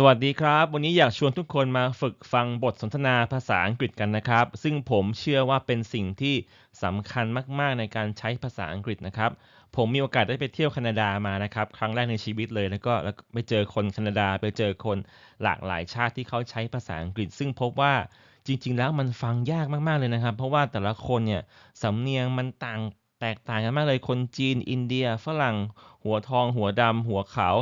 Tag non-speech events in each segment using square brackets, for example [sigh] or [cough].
สวัสดีครับ วันนี้อยากชวนทุกคนมาฝึกฟังบทสนทนาภาษาอังกฤษกันนะครับ ซึ่งผมเชื่อว่าเป็นสิ่งที่สำคัญมาก ๆ ในการใช้ภาษาอังกฤษนะครับ ผมมีโอกาสได้ไปเที่ยวแคนาดามานะครับ ครั้งแรกในชีวิตเลยแล้วก็แล้วก็ไปเจอคนแคนาดา ไปเจอคนหลากหลายชาติที่เขาใช้ภาษาอังกฤษ ซึ่งพบว่าจริง ๆ แล้วมันฟังยากมาก ๆ เลยนะครับ เพราะว่าแต่ละคนเนี่ยสำเนียงมันต่างแตกต่างกันมากเลย คนจีน อินเดีย ฝรั่ง หัวทอง หัวดำ หัวขาว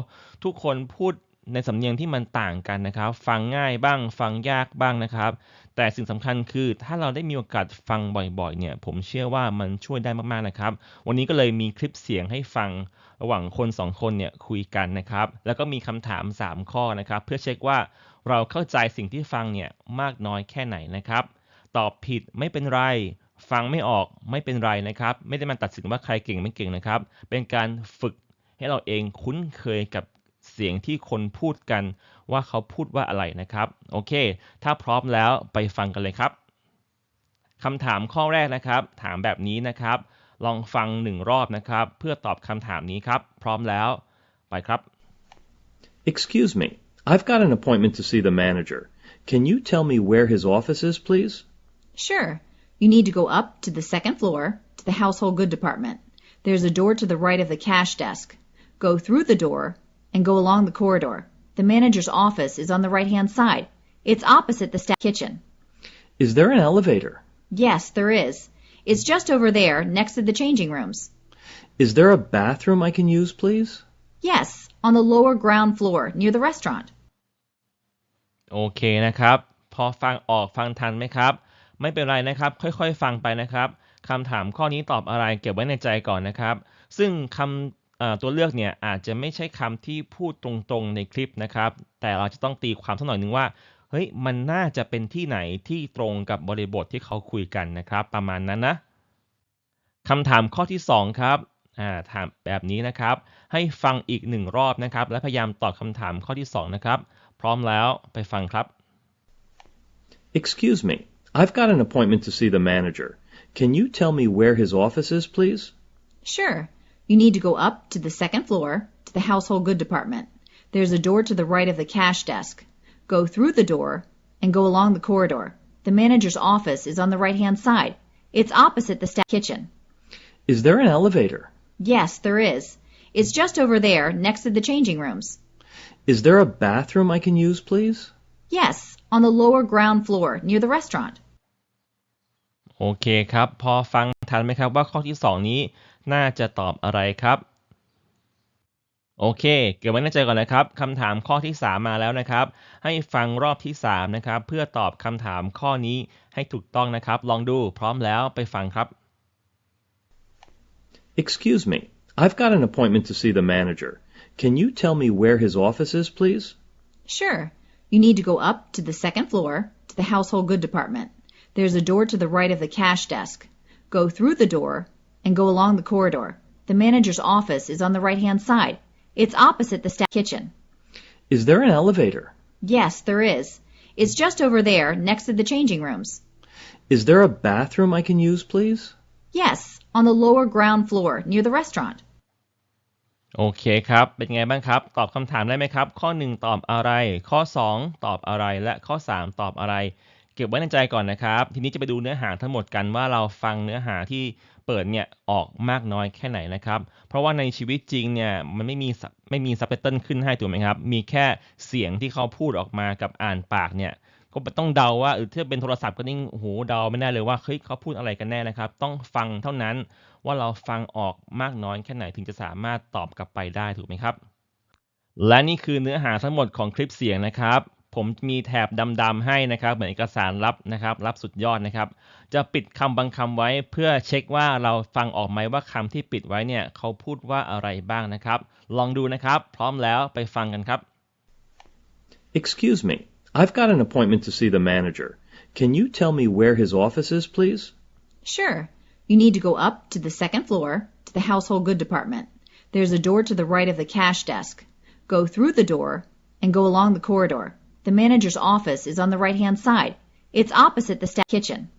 ทุกคนพูด ในสำเนียงที่มันต่างกันนะครับ ฟังง่ายบ้าง ฟังยากบ้างนะครับ แต่สิ่งสำคัญคือถ้าเราได้มีโอกาสฟังบ่อยๆเนี่ย ผมเชื่อว่ามันช่วยได้มากๆนะครับ วันนี้ก็เลยมีคลิปเสียงให้ฟังระหว่างคนสองคนเนี่ยคุยกันนะครับ แล้วก็มีคำถาม 3 ข้อนะครับ เพื่อเช็คว่าเราเข้าใจสิ่งที่ฟังเนี่ยมากน้อยแค่ไหนนะครับ ตอบผิดไม่เป็นไร ฟังไม่ออกไม่เป็นไรนะครับ ไม่ได้มาตัดสินว่าใครเก่งไม่เก่งนะครับ เป็นการฝึกให้เราเองคุ้นเคยกับ เสียงที่คนพูดกันว่าเขาพูดว่าอะไรนะครับ โอเค ถ้าพร้อมแล้วไปฟังกันเลยครับคำถามข้อแรกนะครับ ถามแบบนี้นะครับ ลองฟังหนึ่งรอบนะครับ เพื่อตอบคำถามนี้ครับ พร้อมแล้วไปครับ Excuse me, I've got an appointment to see the manager. Can you tell me where his office is, please? Sure. You need to go up to the second floor to the household good department. There's a door to the right of the cash desk. Go through the door and go along the corridor. The manager's office is on the right hand side. It's opposite the staff kitchen. Is there an elevator? Yes, there is. It's just over there next to the changing rooms. Is there a bathroom I can use, please? Yes, on the lower ground floor near the restaurant. โอเคนะครับ พอฟังออกฟังทันไหมครับ ไม่เป็นไรนะครับ ค่อยๆ ฟังไปนะครับคำถามข้อนี้ตอบอะไรเก็บไว้ในใจก่อนนะครับ ซึ่งคำเอ่อ ตัวเลือกเนี่ยอาจจะไม่ใช่คำที่พูดตรงๆในคลิปนะครับ แต่เราจะต้องตีความสักหน่อยหนึ่งว่าเฮ้ยมันน่าจะเป็นที่ไหนที่ตรงกับบริบทที่เขาคุยกันนะครับ ประมาณนั้นนะคำถามข้อที่ 2 ครับอ่าถามแบบนี้นะครับ ให้ฟังอีกหนึ่งรอบนะครับ และพยายามตอบคำถามข้อที่ 2 นะครับ พร้อมแล้วไปฟังครับ Excuse me, I've got an appointment to see the manager. Can you tell me where his office is, please? Sure. You need to go up to the second floor to the household good department. There's a door to the right of the cash desk. Go through the door and go along the corridor. The manager's office is on the right hand side. It's opposite the staff kitchen. Is there an elevator? Yes, there is. It's just over there next to the changing rooms. Is there a bathroom I can use, please? Yes, on the lower ground floor near the restaurant. โอเคครับ พอฟังทันไหมครับว่าข้อที่ 2 นี้ น่าจะตอบอะไรครับ โอเค เก็บไว้ในใจก่อนนะครับคำถามข้อที่ 3 มาแล้วนะครับ ให้ฟังรอบที่ 3 นะครับ เพื่อตอบคำถามข้อนี้ให้ถูกต้องนะครับ ลองดูพร้อมแล้วไปฟังครับ Excuse me, I've got an appointment to see the manager. Can you tell me where his office is, please? Sure. You need to go up to the second floor to the household good department. There's a door to the right of the cash desk. Go through the door and go along the corridor. The manager's office is on the right hand side. It's opposite the staff kitchen. Is there an elevator? Yes, there is. It's just over there next to the changing rooms. Is there a bathroom I can use, please? Yes, on the lower ground floor near the restaurant. โอเคครับ เป็นไงบ้างครับ ตอบคำถามได้ไหมครับ ข้อ 1 ตอบอะไร ข้อ 2 ตอบอะไร และข้อ 3 ตอบอะไร เก็บไว้ในใจก่อนนะครับ ทีนี้จะไปดูเนื้อหาทั้งหมดกันว่าเราฟังเนื้อหาที่ เปิดเนี่ยออกมากน้อยแค่ไหนนะครับ เพราะว่าในชีวิตจริงเนี่ยมันไม่มีไม่มีซับไตเติลขึ้นให้ถูกไหมครับ มีแค่เสียงที่เขาพูดออกมากับอ่านปากเนี่ยก็ต้องเดาว่าเออถ้าเป็นโทรศัพท์ก็นิ่งโอ้โหเดาไม่ได้เลยว่าเฮ้ยเขาพูดอะไรกันแน่นะครับ ต้องฟังเท่านั้นว่าเราฟังออกมากน้อยแค่ไหนถึงจะสามารถตอบกลับไปได้ถูกไหมครับ และนี่คือเนื้อหาทั้งหมดของคลิปเสียงนะครับ ผมมีแถบดำๆให้นะครับ เหมือนเอกสารลับนะครับรับสุดยอดนะครับ จะปิดคำบางคำไว้เพื่อเช็คว่าเราฟังออกไหมว่าคำที่ปิดไว้เนี่ยเขาพูดว่าอะไรบ้างนะครับ ลองดูนะครับ พร้อมแล้วไปฟังกันครับ Excuse me, I've got an appointment to see the manager. Can you tell me where his office is, please? Sure. You need to go up to the second floor to the household good department. There's a door to the right of the cash desk. Go through the door and go along the corridor. The manager's office is on the right hand side. It's opposite the staff kitchen.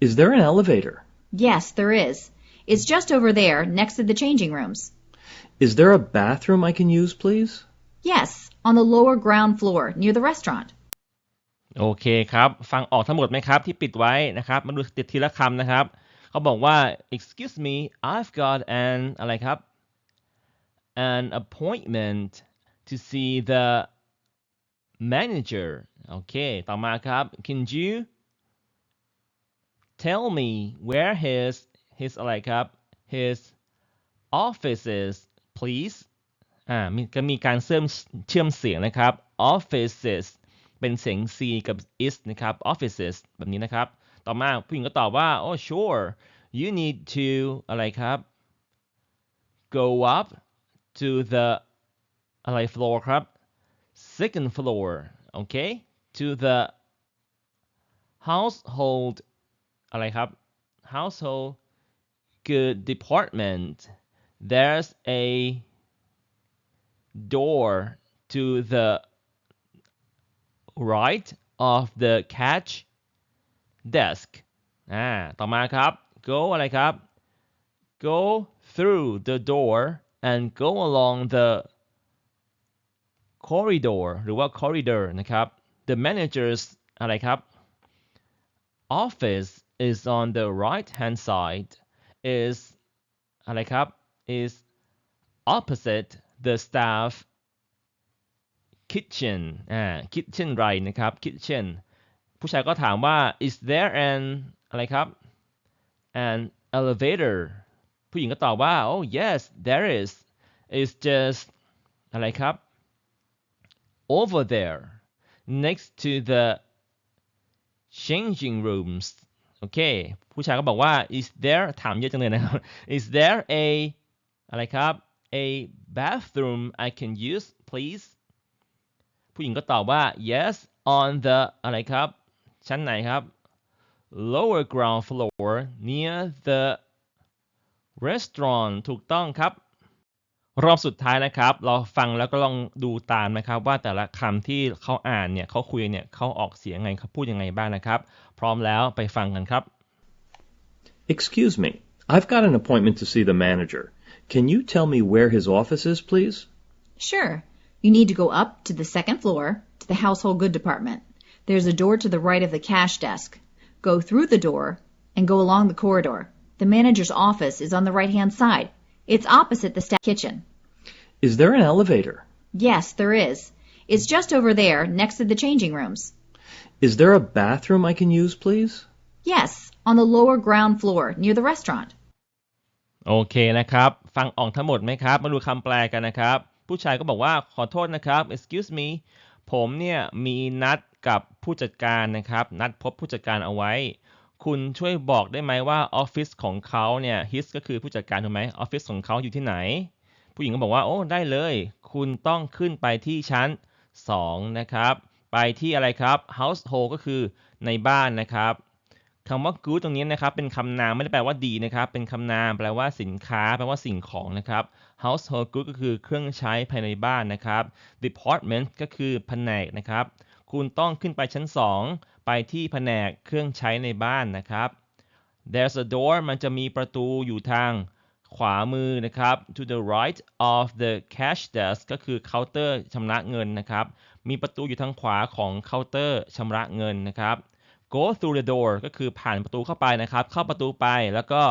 Is there an elevator? Yes, there is. It's just over there next to the changing rooms. Is there a bathroom I can use, please? Yes, on the lower ground floor near the restaurant. โอเคครับ ฟังออกทั้งหมดไหมครับ ที่ปิดไว้นะครับ มาดูติดทีละคำนะครับ เขาบอกว่า excuse me I've got an อะไรครับ an appointment to see the manager โอเค ต่อมาครับ can you tell me where his his อะไรครับ his office is please อ่ามีก็มีการเชื่อมเชื่อมเสียงนะครับ offices เป็นเสียง c กับ is นะครับ offices แบบนี้นะครับ ต่อมาผู้หญิงก็ตอบว่า oh sure you need to อะไรครับ go up to the อะไร floor ครับ second floor โอเค to the household อะไรครับ household good department there's a door to the right of the catch desk อ่า ต่อมาครับ go อะไรครับ go through the door and go along the corridor หรือว่า corridor นะครับ the manager's อะไรครับ office is on the right hand side is อะไรครับ is opposite the staff kitchen อ่า kitchen ไรนะครับ kitchen ผู้ชายก็ถามว่า is there an อะไรครับ an elevator ผู้หญิงก็ตอบว่า oh yes there is it's just อะไรครับ over there next to the changing rooms โอเค ผู้ชายก็บอกว่า is there ถามเยอะจังเลยนะครับ [laughs] is there a อะไรครับ a bathroom I can use please ผู้หญิงก็ตอบว่า yes on the อะไรครับ ชั้นไหนครับ lower ground floor near the restaurant ถูกต้องครับ รอบสุดท้ายนะครับ เราฟังแล้วก็ลองดูตามนะครับ ว่าแต่ละคำที่เขาอ่านเนี่ยเขาคุยเนี่ยเขาออกเสียงไงเขาพูดยังไงบ้างนะครับ พร้อมแล้วไปฟังกันครับ Excuse me. I've got an appointment to see the manager. Can you tell me where his office is, please? Sure. You need to go up to the second floor to the household good department. There's a door to the right of the cash desk. Go through the door and go along the corridor. The manager's office is on the right hand side. It's opposite the staff kitchen. Is there an elevator? Yes, there is. It's just over there next to the changing rooms. Is there a bathroom I can use, please? Yes, on the lower ground floor near the restaurant. โอเคนะครับ ฟังออกทั้งหมดไหมครับ มาดูคำแปลกันนะครับ ผู้ชายก็บอกว่าขอโทษนะครับ excuse me ผมเนี่ยมีนัดกับผู้จัดการนะครับ นัดพบผู้จัดการเอาไว้ คุณช่วยบอกได้ไหมว่าออฟฟิศของเขาเนี่ย his ก็คือผู้จัดการถูกไหมออฟฟิศของเขาอยู่ที่ไหน ผู้หญิงก็บอกว่า โอ้ ได้เลย คุณต้องขึ้นไปที่ชั้น 2 นะครับ ไปที่อะไรครับ household ก็คือในบ้านนะครับคำว่า good ตรงนี้นะครับ เป็นคำนามไม่ได้แปลว่าดีนะครับ เป็นคำนามแปลว่าสินค้า แปลว่าสิ่งของนะครับ household good ก็คือเครื่องใช้ภายในบ้านนะครับ department ก็คือแผนกนะครับ คุณต้องขึ้นไปชั้น 2 ไปที่แผนกเครื่องใช้ในบ้านนะครับ there's a door มันจะมีประตูอยู่ทาง ขวามือนะครับ to the right of the cash desk ก็คือเคาน์เตอร์ชำระเงินนะครับ มีประตูอยู่ทางขวาของเคาน์เตอร์ชำระเงินนะครับ go through the door ก็คือผ่านประตูเข้าไปนะครับ เข้าประตูไปแล้วก็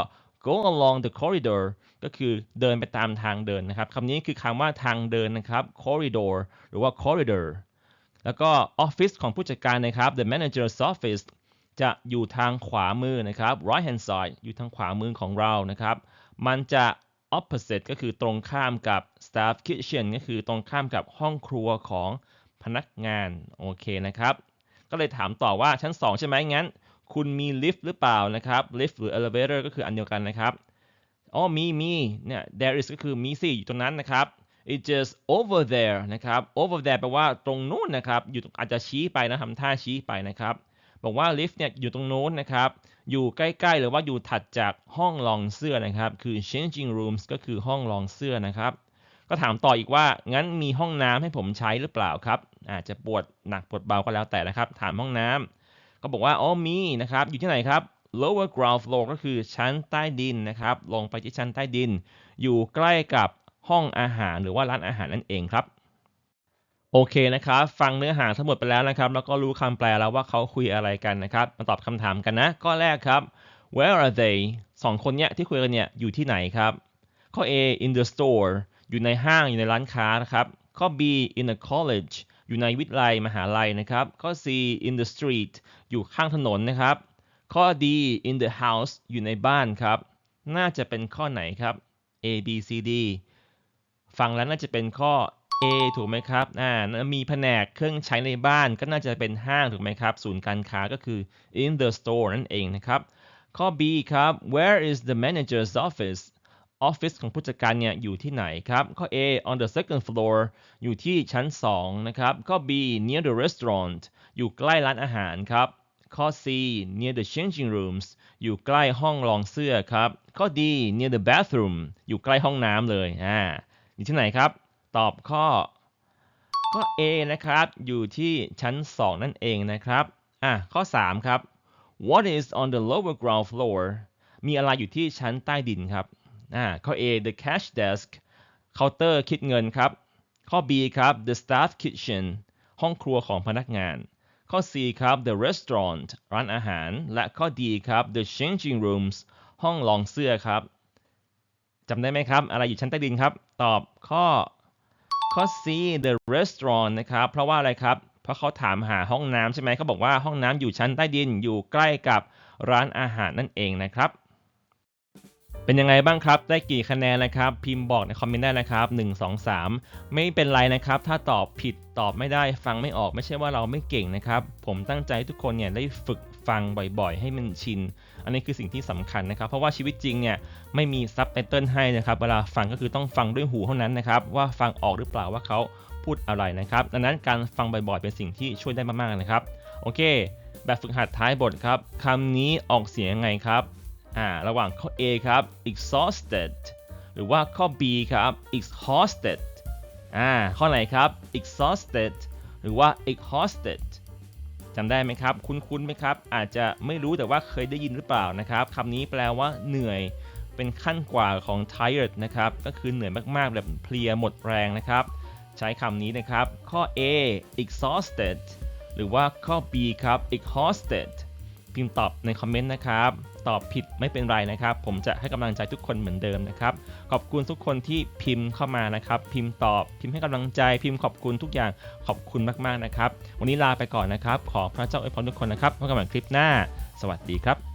go along the corridor ก็คือเดินไปตามทางเดินนะครับคำนี้คือคำว่าทางเดินนะครับ corridor หรือว่า corridor แล้วก็ office ของผู้จัดการนะครับ the manager's office จะอยู่ทางขวามือนะครับ right hand side อยู่ทางขวามือของเรานะครับ มันจะ opposite ก็คือตรงข้ามกับ staff kitchen ก็คือตรงข้ามกับห้องครัวของพนักงาน โอเคนะครับ ก็เลยถามต่อว่าชั้น 2 ใช่ไหมงั้น คุณมีลิฟต์หรือเปล่านะครับ ลิฟต์หรือ elevator ก็คืออันเดียวกันนะครับ อ๋อ มี มีเนี่ย there is ก็คือมีสิอยู่ตรงนั้นนะครับ it just over there นะครับ over there แปลว่าตรงนู้นนะครับ อยู่อาจจะชี้ไปนะทำท่าชี้ไปนะครับ บอกว่าลิฟต์เนี่ยอยู่ตรงโน้นนะครับ อยู่ใกล้ๆ หรือว่าอยู่ถัดจากห้องลองเสื้อนะครับ คือ changing rooms ก็คือห้องลองเสื้อนะครับ ก็ถามต่ออีกว่า งั้นมีห้องน้ำให้ผมใช้หรือเปล่าครับ อาจจะปวดหนักปวดเบาก็แล้วแต่นะครับ ถามห้องน้ำก็บอกว่า อ๋อ มีนะครับ อยู่ที่ไหนครับ lower ground floor ก็คือชั้นใต้ดินนะครับ ลงไปที่ชั้นใต้ดิน อยู่ใกล้กับห้องอาหารหรือว่าร้านอาหารนั่นเองครับ โอเคนะครับ ฟังเนื้อหาทั้งหมดไปแล้วนะครับ แล้วก็รู้คำแปลแล้วว่าเขาคุยอะไรกันนะครับ มาตอบคำถามกันนะ ข้อแรกครับ where are they สองคนเนี้ยที่คุยกันเนี่ยอยู่ที่ไหนครับ ข้อ A in the store อยู่ในห้างอยู่ในร้านค้านะครับ ข้อ B in a college อยู่ในวิทยาลัยมหาลัยนะครับ ข้อ C in the street อยู่ข้างถนนนะครับ ข้อ D in the house อยู่ในบ้านครับ น่าจะเป็นข้อไหนครับ A B C D ฟังแล้วน่าจะเป็นข้อ A ถูกไหมครับ อ่า มีแผนกเครื่องใช้ในบ้านก็น่าจะเป็นห้างถูกไหมครับ ศูนย์การค้าก็คือ in the store นั่นเองนะครับ ข้อ B ครับ where is the manager's office ออฟฟิศของผู้จัดการเนี่ยอยู่ที่ไหนครับ ข้อ A on the second floor อยู่ที่ชั้น 2 นะครับ ข้อ B near the restaurant อยู่ใกล้ร้านอาหารครับ ข้อ C near the changing rooms อยู่ใกล้ห้องรองเสื้อครับ ข้อ D near the bathroom อยู่ใกล้ห้องน้ำเลย อ่า อยู่ที่ไหนครับ ตอบข้อข้อ A นะครับ อยู่ที่ชั้น 2 นั่นเองนะครับ อะ ข้อ 3 ครับ What is on the lower ground floor มีอะไรอยู่ที่ชั้นใต้ดินครับ อ่า ข้อ A the cash desk เคาน์เตอร์คิดเงินครับ ข้อ B ครับ the staff kitchen ห้องครัวของพนักงาน ข้อ C ครับ the restaurant ร้านอาหาร และข้อ D ครับ the changing rooms ห้องลองเสื้อครับจำได้ไหมครับ อะไรอยู่ชั้นใต้ดินครับ ตอบข้อ ข้อ C the restaurant นะครับ เพราะว่าอะไรครับ เพราะเขาถามหาห้องน้ำใช่ไหมเขาบอกว่าห้องน้ำอยู่ชั้นใต้ดินอยู่ใกล้กับร้านอาหารนั่นเองนะครับ เป็นยังไงบ้างครับ ได้กี่คะแนนนะครับ พิมพ์บอกในคอมเมนต์ได้นะครับ 1 2 3 ไม่เป็นไรนะครับ ถ้าตอบผิดตอบไม่ได้ฟังไม่ออกไม่ใช่ว่าเราไม่เก่งนะครับ ผมตั้งใจให้ทุกคนเนี่ยได้ฝึก ฟังบ่อยๆ ให้มันชิน อันนี้คือสิ่งที่สำคัญนะครับ เพราะว่าชีวิตจริงเนี่ยไม่มีซับไตเติลให้นะครับ เวลาฟังก็คือต้องฟังด้วยหูเท่านั้นนะครับ ว่าฟังออกหรือเปล่าว่าเขาพูดอะไรนะครับ ดังนั้นการฟังบ่อยๆ เป็นสิ่งที่ช่วยได้มากๆนะครับ โอเค แบบฝึกหัดท้ายบทครับคำนี้ออกเสียงยังไงครับ อ่า ระหว่างข้อ A ครับ exhausted หรือว่าข้อ B ครับ exhausted อ่า ข้อไหนครับ exhausted หรือว่า exhausted จำได้ไหมครับ คุ้นๆไหมครับ อาจจะไม่รู้แต่ว่าเคยได้ยินหรือเปล่านะครับคำนี้แปลว่าเหนื่อยเป็นขั้นกว่าของ tired นะครับ ก็คือเหนื่อยมากๆ แบบเพลียหมดแรงนะครับ ใช้คำนี้นะครับ ข้อ A exhausted หรือว่าข้อ B ครับ exhausted พิมพ์ตอบในคอมเมนต์นะครับ ตอบผิดไม่เป็นไรนะครับ ผมจะให้กำลังใจทุกคนเหมือนเดิมนะครับ ขอบคุณทุกคนที่พิมพ์เข้ามานะครับ พิมพ์ตอบพิมพ์ให้กำลังใจพิมพ์ขอบคุณทุกอย่างขอบคุณมากๆนะครับ วันนี้ลาไปก่อนนะครับ ขอพระเจ้าอวยพรทุกคนนะครับพบกันใหม่คลิปหน้า สวัสดีครับ